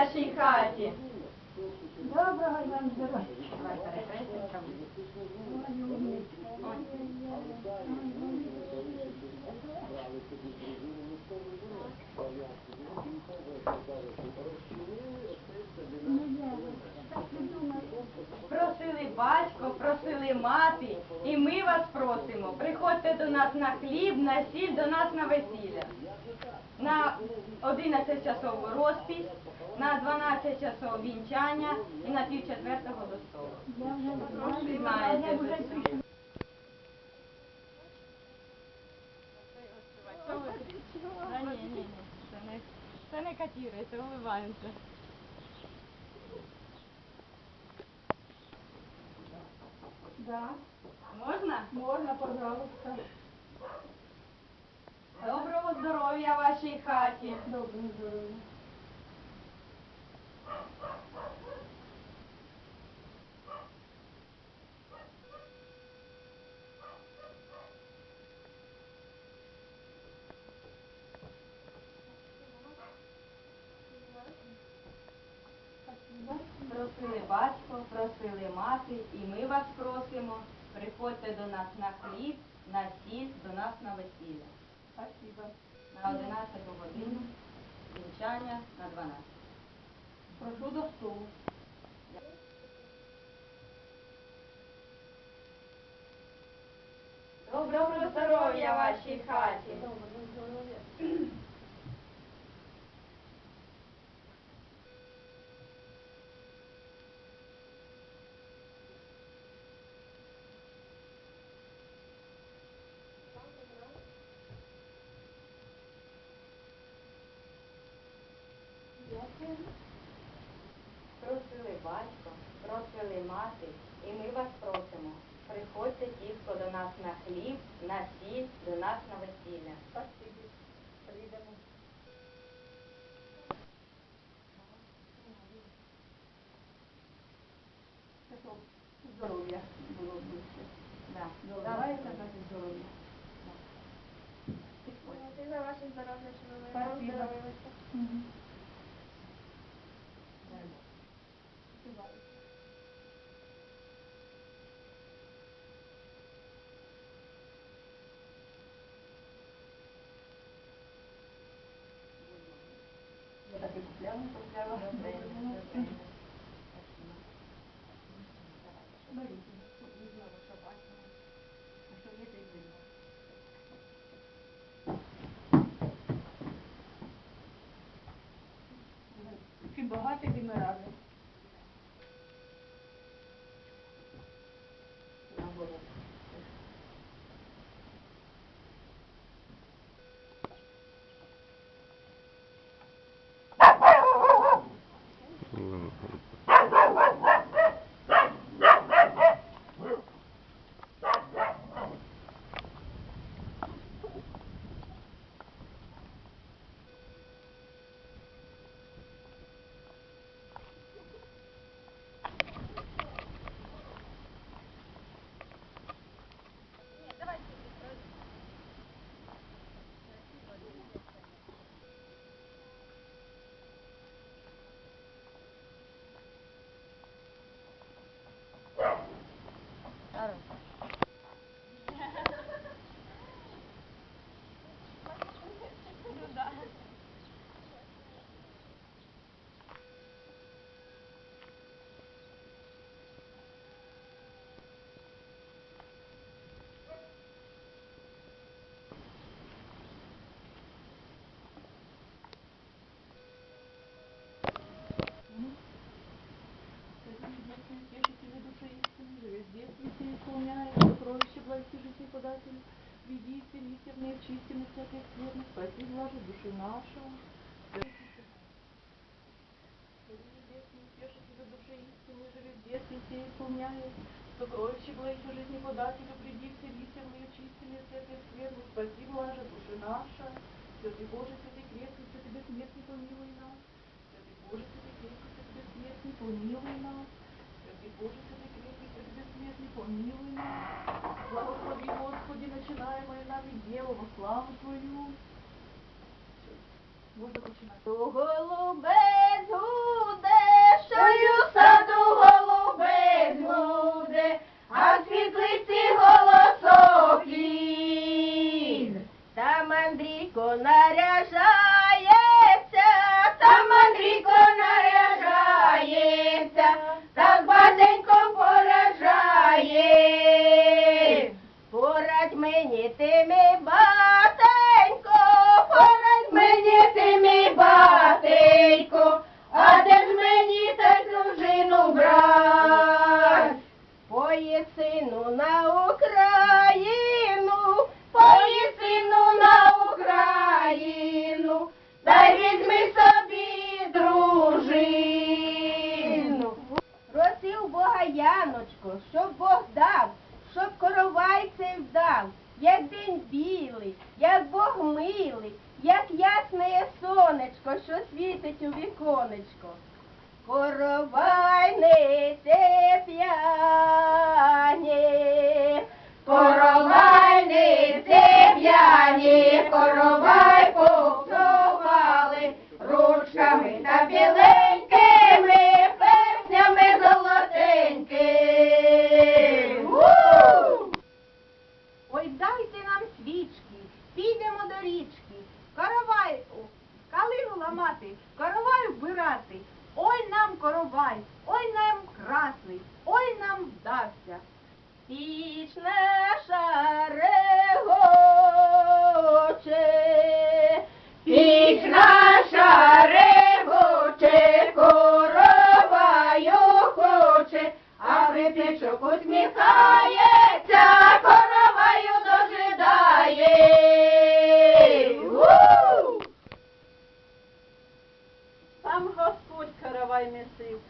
вашій хаті. Доброго вам здоров'я. Просили батько, просили мати, і ми вас просимо. Приходьте до нас на хліб, на сіль, до нас на весілля. На 11 часов розпись, на 12 часов вінчання і на пів четвертого до столу. Ви знаєте це це не, це не катірується. Да, Можна? можно, пожалуйста. Доброго здоров'я вашій хаті. Доброго здоров'я. Просили батько, просили мати, і ми вас просимо. Приходьте до нас на хліб, на сіль, до нас на весілля. Спасибо. На 11 годину, вінчання на 12. Прошу до столу. Доброго здоров'я вашій хаті. Доброго здоров'я. Дякую. Просили батько, просили мати, і ми вас просимо. Приходьте ті, хто до нас на хліб, на сіль, до нас на весілля. Спасибо. Прийдемо. Здоров'я було більше. Да. Давайте так здоров'я. Ти за ваше здоров'я, щоб ви Спасибо. Так і купляла, бездействуйте, исполняя сокровище благости жизнеподатель, веди, исцелите в ней, чисти на всяких светных, спаси вложи души нашу. Святей исполняет, сокровище благих жизнеподателю, приди все веселые, чистыми, святых светлых, спаси блажа, души наша, святый Боже, святый крест, святый бессмертный, помилуй нас, святый Боже, святый крест, святый бессмертный, помилуй нас, святый Боже, святый крепкий, святый бессмертный, помилуй нас. Благослови, Господи, начинаемое нами дело во славу Твою. Всё. Можно начинать. Голубе Яночко, Ясне сонечко, що світить у віконечко. Коровай несе п'яні, коровай несе п'яні, коровай повсували ручками та біленькими, перснями золотенькими. Ой, дайте нам свічки, підемо до річки, коровай, о, калину ламати, коровай вбирати. Ой нам коровай, ой нам красний, ой нам вдався. Піч наша регоче, піч наша регоче, короваю хоче, а припічок усміхається, короваю дожидає. У! Сам Господь каравай месив,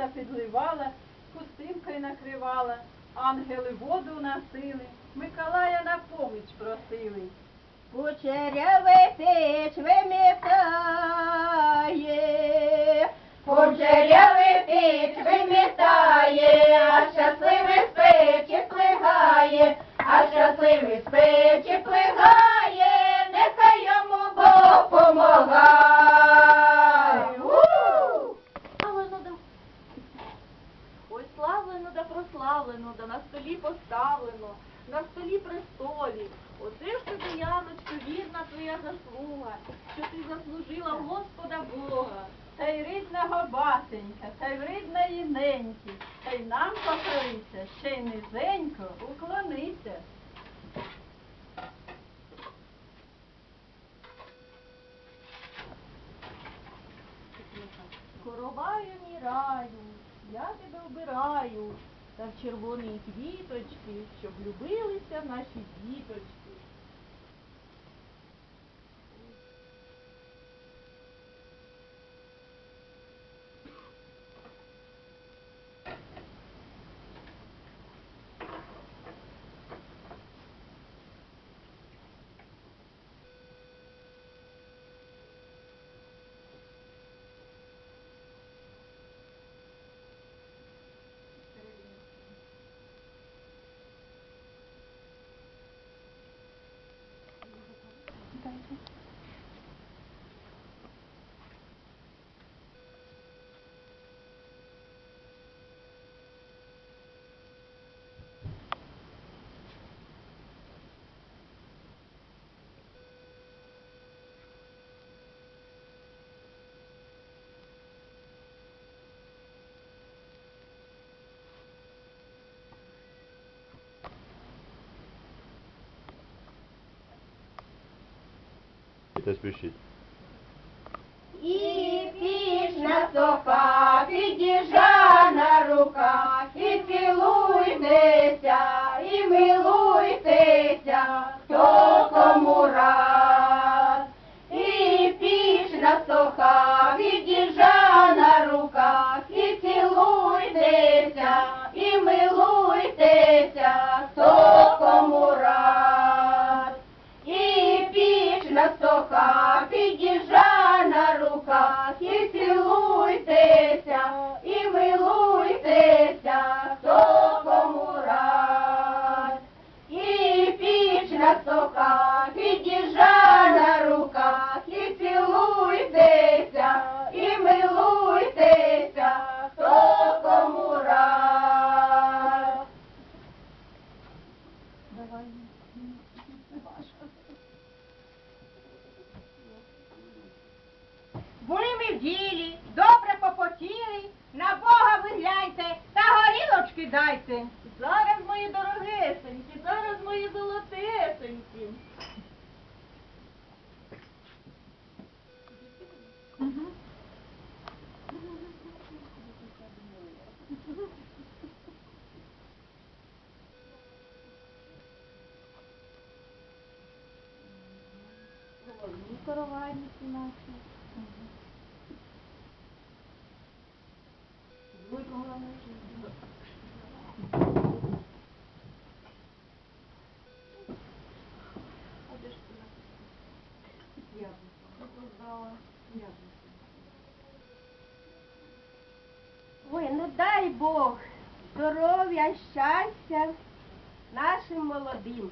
пречиста підливала, хустинкою накривала, ангели воду носили, Миколая на поміч просили. Кучерявий піч вимітає, кучерявий піч вимітає, а щасливий з печі плигає, а щасливий з печі плигає, нехай йому Бог помагає. У! Славлено да Ой, славлено да прославлено, да на столі поставлено, на столі престолі. Оце ж тобі, Яночко, вірна твоя заслуга, що ти заслужила Господа Бога. Та й рідного басенька, та й в рідної та й нам покориться, ще й низенько уклонися. Короваю мій раю, я тебе вбираю, та в червоні квіточки, щоб любилися наші діточки. Это спешить. І пішна софа підіжа на руках, і цілуйтеся, і милуйтеся, ділі, добре попотіли, на Бога ви гляньте та горілочки дайте. Зараз, мої дорогесенькі, зараз, мої золотесенькі. Головні коровайниці наші. Ой, ну дай Бог здоров'я, щастя нашим молодим,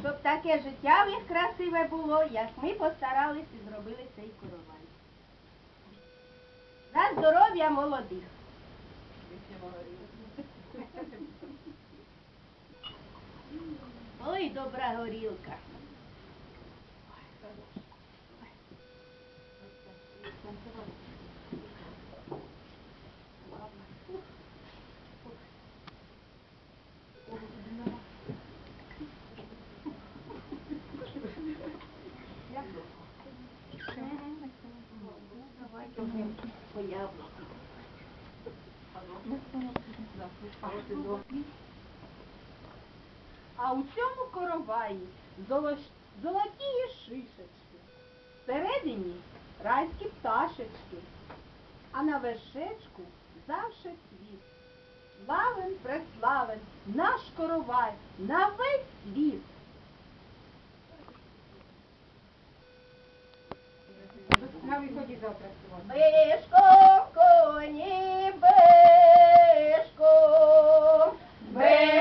щоб таке життя в них красиве було, як ми постарались і зробили цей коровай. За здоров'я молодих. Oi, dobradoria, cara. Yeah. А у цьому короваї золош- золоті шишечки. Всередині райські пташечки, а на вершечку завше цвіт. Славен, преславен, наш коровай на весь світ. Бишко, коні, бишко, Ven.